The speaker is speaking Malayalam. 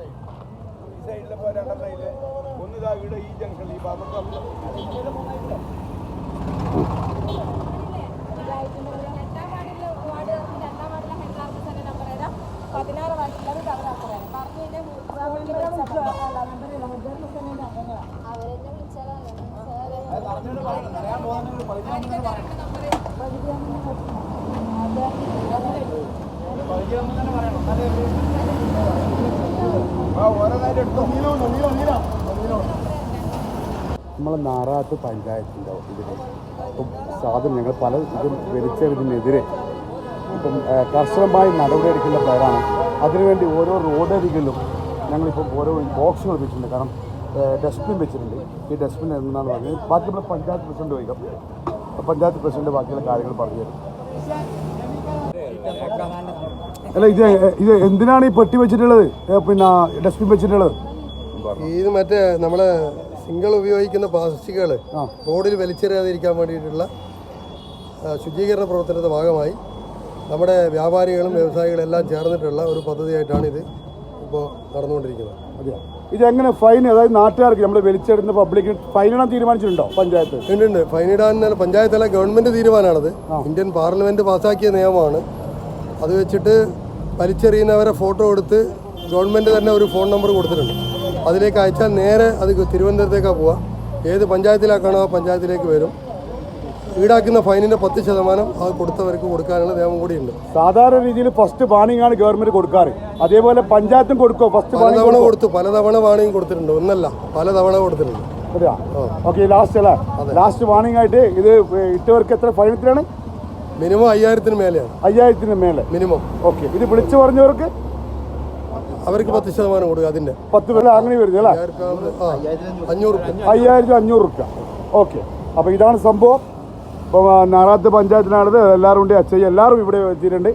ഈ സൈഡിൽ പോലെ രണ്ടെണ്ണം ഇല്ലേ ഒന്ന് ഇതാ ഇവിടെ ഈ ജംഗ്ഷനിൽ ഈ പതിനാറ് വാർഡിലത് കവറാക്കുക പറഞ്ഞു കഴിഞ്ഞാൽ ഓരോന്നായിട്ട് നമ്മൾ നാറാത്ത് പഞ്ചായത്തിന്റെ ഇതിൽ ഇപ്പം സാധനം ഞങ്ങൾ പല ഇതും വലിച്ചെറിഞ്ഞതിനെതിരെ ഇപ്പം കർശനമായി നടപടിയെടുക്കേണ്ട പേരാണ്. അതിനുവേണ്ടി ഓരോ റോഡരികിലും ഞങ്ങളിപ്പം ഓരോ ബോക്സുകൾ വെച്ചിട്ടുണ്ട്. കാരണം ഡസ്റ്റ്ബിൻ വെച്ചിട്ടുണ്ട്. ഈ ഡസ്റ്റ്ബിൻ എന്നാണ് പറഞ്ഞത് ബാക്കി നമ്മുടെ പഞ്ചായത്ത് പ്രസിഡന്റ് വൈകാം പഞ്ചായത്ത് പ്രസിഡന്റ് ബാക്കിയുള്ള കാര്യങ്ങൾ പറഞ്ഞു തരും. അല്ല ഇത് ഇത് എന്തിനാണ് ഈ പെട്ടി വെച്ചിട്ടുള്ളത്? പിന്നെ ഡസ്റ്റ്ബിൻ വെച്ചിട്ടുള്ളത്? ഇത് മറ്റേ നമ്മളെ സിംഗിൾ ഉപയോഗിക്കുന്ന പ്ലാസ്റ്റിക്കുകൾ റോഡിൽ വലിച്ചെറിയാതിരിക്കാൻ വേണ്ടിയിട്ടുള്ള ശുചീകരണ പ്രവർത്തനത്തിന്റെ ഭാഗമായി നമ്മുടെ വ്യാപാരികളും വ്യവസായികളും എല്ലാം ചേർന്നിട്ടുള്ള ഒരു പദ്ധതിയായിട്ടാണ് ഇത് ഇപ്പോൾ നടന്നുകൊണ്ടിരിക്കുന്നത്. അതെയോ? ഇത് എങ്ങനെ ഫൈൻ അതായത് നാട്ടുകാർക്ക് നമ്മൾ വലിച്ചെടുക്കുന്ന പബ്ലിക്കിന് ഫൈൻ ഇടാൻ തീരുമാനിച്ചിട്ടുണ്ടോ പഞ്ചായത്ത്? ഉണ്ട് ഉണ്ട്. ഫൈനിടാൻ പഞ്ചായത്തല്ല ഗവൺമെന്റ് തീരുമാനമാണത്. ഇന്ത്യൻ പാർലമെന്റ് പാസാക്കിയ നിയമമാണ്. അത് വെച്ചിട്ട് വലിച്ചെറിയുന്നവരെ ഫോട്ടോ എടുത്ത് ഗവൺമെന്റ് തന്നെ ഒരു ഫോൺ നമ്പർ കൊടുത്തിട്ടുണ്ട്. അതിലേക്ക് അയച്ചാൽ നേരെ അത് തിരുവനന്തപുരത്തേക്കാണ് പോവുക. ഏത് പഞ്ചായത്തിലാക്കാണോ ആ പഞ്ചായത്തിലേക്ക് വരും. ഈടാക്കുന്ന ഫൈനിന്റെ പത്ത് ശതമാനം അത് കൊടുത്തവർക്ക് കൊടുക്കാനുള്ള നിയമം കൂടിയുണ്ട്. സാധാരണ രീതിയിൽ ഫസ്റ്റ് വാണിംഗ് ആണ് ഗവൺമെന്റ് കൊടുക്കാറ്. അതേപോലെ പഞ്ചായത്തും കൊടുക്കുമോ ഫസ്റ്റ് പലതവണ കൊടുത്തു. പലതവണ വാണിംഗ് കൊടുത്തിട്ടുണ്ട്. ഒന്നല്ല പലതവണ കൊടുത്തിട്ടുണ്ട്. ഓക്കെ ലാസ്റ്റ് അല്ലേ? ലാസ്റ്റ് വാണിംഗ് ആയിട്ട് ഇത് ഇട്ടവർക്ക് എത്ര എത്രയാണ് മിനിമം അയ്യായിരത്തിന് മേലെയാണ്. അയ്യായിരത്തിന് മേലെ? മിനിമം. ഓക്കെ. ഇത് വിളിച്ചു പറഞ്ഞവർക്ക് അവർക്ക് പത്ത് ശതമാനം കൊടുക്കുക അതിന്റെ പത്ത് വില അങ്ങനെ വരുന്നത് അല്ലേ? അഞ്ഞൂറ് അയ്യായിരത്തി അഞ്ഞൂറ് റുപ്യ. ഓക്കെ. അപ്പോൾ ഇതാണ് സംഭവം. ഇപ്പോൾ നാറാത്ത് പഞ്ചായത്തിനാണത് എല്ലാവരും ഉണ്ട് അച്ഛൻ എല്ലാവരും ഇവിടെ എത്തിയിട്ടുണ്ട്.